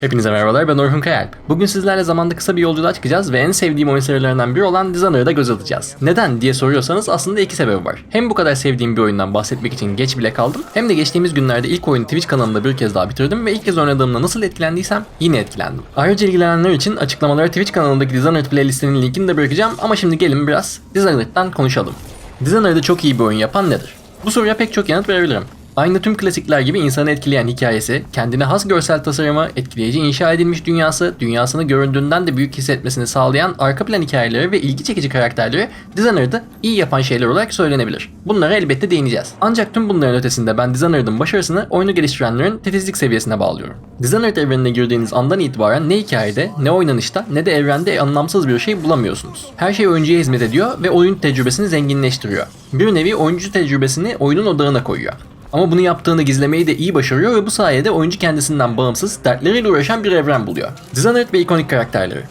Hepinize merhabalar ben Orhun Kayalp. Bugün sizlerle zamanda kısa bir yolculuğa çıkacağız ve en sevdiğim oyun serilerinden biri olan Dishonored'a göz atacağız. Neden diye soruyorsanız aslında iki sebebi var. Hem bu kadar sevdiğim bir oyundan bahsetmek için geç bile kaldım hem de geçtiğimiz günlerde ilk oyunu Twitch kanalında bir kez daha bitirdim ve ilk kez oynadığımda nasıl etkilendiysem yine etkilendim. Ayrıca ilgilenenler için açıklamalara Twitch kanalındaki Dishonored playlistinin linkini de bırakacağım ama şimdi gelin biraz Dishonored'dan konuşalım. Dishonored'ı çok iyi bir oyun yapan nedir? Bu soruya pek çok yanıt verebilirim. Aynı tüm klasikler gibi insanı etkileyen hikayesi, kendine has görsel tasarımı, etkileyici inşa edilmiş dünyası, dünyasını göründüğünden de büyük hissetmesini sağlayan arka plan hikayeleri ve ilgi çekici karakterleri Dishonored'ı iyi yapan şeyler olarak söylenebilir. Bunlara elbette değineceğiz. Ancak tüm bunların ötesinde ben Dishonored'ın başarısını oyunu geliştirenlerin titizlik seviyesine bağlıyorum. Dishonored evrenine girdiğiniz andan itibaren ne hikayede, ne oynanışta, ne de evrende anlamsız bir şey bulamıyorsunuz. Her şey oyuncuya hizmet ediyor ve oyun tecrübesini zenginleştiriyor. Bir nevi oyuncu tecrübesini oyunun odağına koyuyor. Ama bunu yaptığını gizlemeyi de iyi başarıyor ve bu sayede oyuncu kendisinden bağımsız dertleriyle uğraşan bir evren buluyor. Dishonored ve ikonik karakterleri.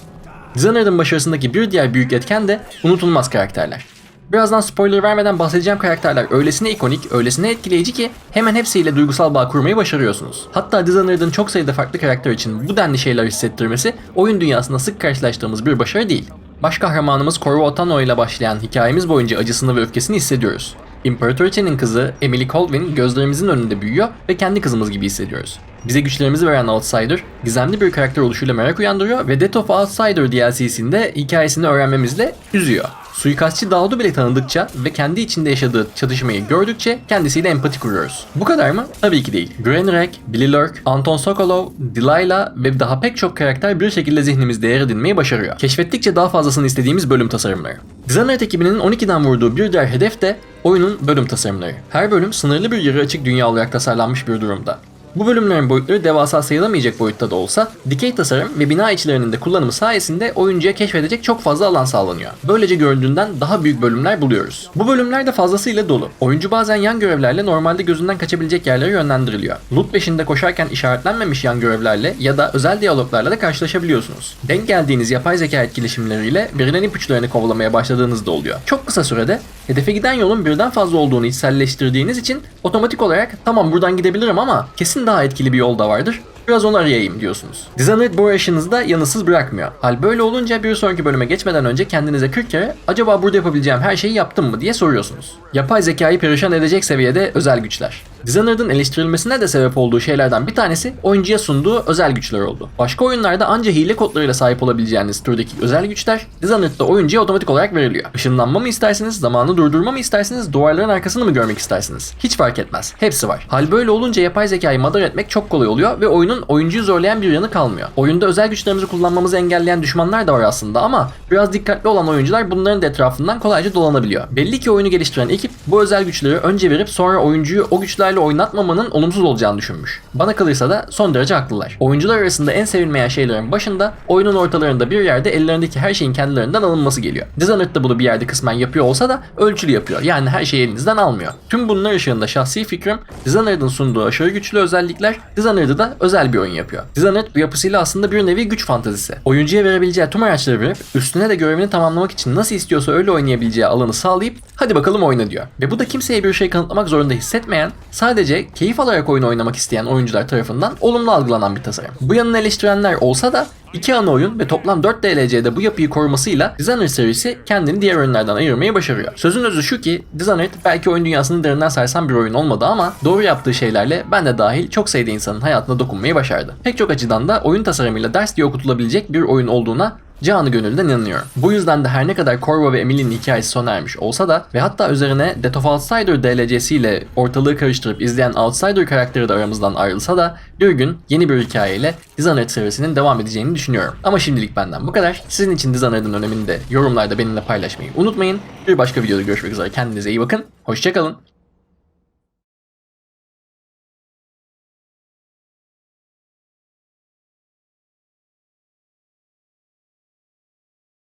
Dishonored'ın başarısındaki bir diğer büyük etken de unutulmaz karakterler. Birazdan spoiler vermeden bahsedeceğim karakterler öylesine ikonik, öylesine etkileyici ki hemen hepsiyle duygusal bağ kurmayı başarıyorsunuz. Hatta Dishonored'ın çok sayıda farklı karakter için bu denli şeyler hissettirmesi oyun dünyasında sık karşılaştığımız bir başarı değil. Baş kahramanımız Koro Otano ile başlayan hikayemiz boyunca acısını ve öfkesini hissediyoruz. İmparatoriçenin kızı Emily Colvin gözlerimizin önünde büyüyor ve kendi kızımız gibi hissediyoruz. Bize güçlerimizi veren Outsider, gizemli bir karakter oluşuyla merak uyandırıyor ve Death of Outsider DLC'sinde hikayesini öğrenmemizle üzüyor. Suikastçı Davud'u bile tanıdıkça ve kendi içinde yaşadığı çatışmayı gördükçe kendisiyle empati kuruyoruz. Bu kadar mı? Tabii ki değil. Grenrek, Billy Lurk, Anton Sokolov, Delilah ve daha pek çok karakter bir şekilde zihnimizde yer edinmeyi başarıyor. Keşfettikçe daha fazlasını istediğimiz bölüm tasarımları. Dishonored ekibinin 12'den vurduğu bir diğer hedef de oyunun bölüm tasarımları. Her bölüm sınırlı bir yarı açık dünya olarak tasarlanmış bir durumda. Bu bölümlerin boyutları devasa sayılamayacak boyutta da olsa, dikey tasarım ve bina içlerinin de kullanımı sayesinde oyuncuya keşfedecek çok fazla alan sağlanıyor. Böylece göründüğünden daha büyük bölümler buluyoruz. Bu bölümler de fazlasıyla dolu. Oyuncu bazen yan görevlerle normalde gözünden kaçabilecek yerlere yönlendiriliyor. Loot peşinde koşarken işaretlenmemiş yan görevlerle ya da özel diyaloglarla da karşılaşabiliyorsunuz. Denk geldiğiniz yapay zeka etkileşimleriyle verilen ipuçlarını kovalamaya başladığınızda oluyor. Çok kısa sürede hedefe giden yolun birden fazla olduğunu içselleştirdiğiniz için otomatik olarak tamam buradan gidebilirim ama kesin daha etkili bir yol da vardır. Biraz onu arayayım diyorsunuz. Dishonored bu arayışınızı da yanısız bırakmıyor. Hal böyle olunca bir sonraki bölüme geçmeden önce kendinize 40 kere acaba burada yapabileceğim her şeyi yaptım mı diye soruyorsunuz. Yapay zekayı perişan edecek seviyede özel güçler. Dishonored'ın eleştirilmesine de sebep olduğu şeylerden bir tanesi oyuncuya sunduğu özel güçler oldu. Başka oyunlarda anca hile kodlarıyla sahip olabileceğiniz türdeki özel güçler Dishonored'da oyuncuya otomatik olarak veriliyor. Işınlanma mı istersiniz, zamanı durdurma mı istersiniz, duvarların arkasını mı görmek istersiniz? Hiç fark etmez. Hepsi var. Hal böyle olunca yapay zekayı madar etmek çok kolay oluyor ve oyunun oyuncuyu zorlayan bir yanı kalmıyor. Oyunda özel güçlerimizi kullanmamızı engelleyen düşmanlar da var aslında ama biraz dikkatli olan oyuncular bunların da etrafından kolayca dolanabiliyor. Belli ki oyunu geliştiren ekip bu özel güçleri önce verip sonra oyuncuyu o güçlerle oynatmamanın olumsuz olacağını düşünmüş. Bana kalırsa da son derece haklılar. Oyuncular arasında en sevilmeyen şeylerin başında oyunun ortalarında bir yerde ellerindeki her şeyin kendilerinden alınması geliyor. Dishonored da bunu bir yerde kısmen yapıyor olsa da ölçülü yapıyor. Yani her şeyi elinizden almıyor. Tüm bunlar ışığında şahsi fikrim Dishonored'ın sunduğu aşırı güçlü özellikler Dishonored'ı da özel bir oyun yapıyor. Dishonored bu yapısıyla aslında bir nevi güç fantezisi. Oyuncuya verebileceği tüm araçları verip üstüne de görevini tamamlamak için nasıl istiyorsa öyle oynayabileceği alanı sağlayıp hadi bakalım oyna diyor. Ve bu da kimseye bir şey kanıtlamak zorunda hissetmeyen, sadece keyif alarak oyun oynamak isteyen oyuncular tarafından olumlu algılanan bir tasarım. Bu yanını eleştirenler olsa da İki ana oyun ve toplam 4 DLC'de bu yapıyı korumasıyla Dishonored serisi kendini diğer oyunlardan ayırmayı başarıyor. Sözün özü şu ki Dishonored belki oyun dünyasını derinden sarsan bir oyun olmadı ama doğru yaptığı şeylerle ben de dahil çok sayıda insanın hayatına dokunmayı başardı. Pek çok açıdan da oyun tasarımıyla ders diye okutulabilecek bir oyun olduğuna canı gönülden inanıyorum. Bu yüzden de her ne kadar Corvo ve Emily'nin hikayesi sona ermiş olsa da ve hatta üzerine Death of Outsider DLC'siyle ortalığı karıştırıp izleyen Outsider karakteri de aramızdan ayrılsa da bir gün yeni bir hikayeyle Dishonored serisinin devam edeceğini düşünüyorum. Ama şimdilik benden bu kadar. Sizin için Dishonored'ın önemini de yorumlarda benimle paylaşmayı unutmayın. Bir başka videoda görüşmek üzere. Kendinize iyi bakın. Hoşçakalın.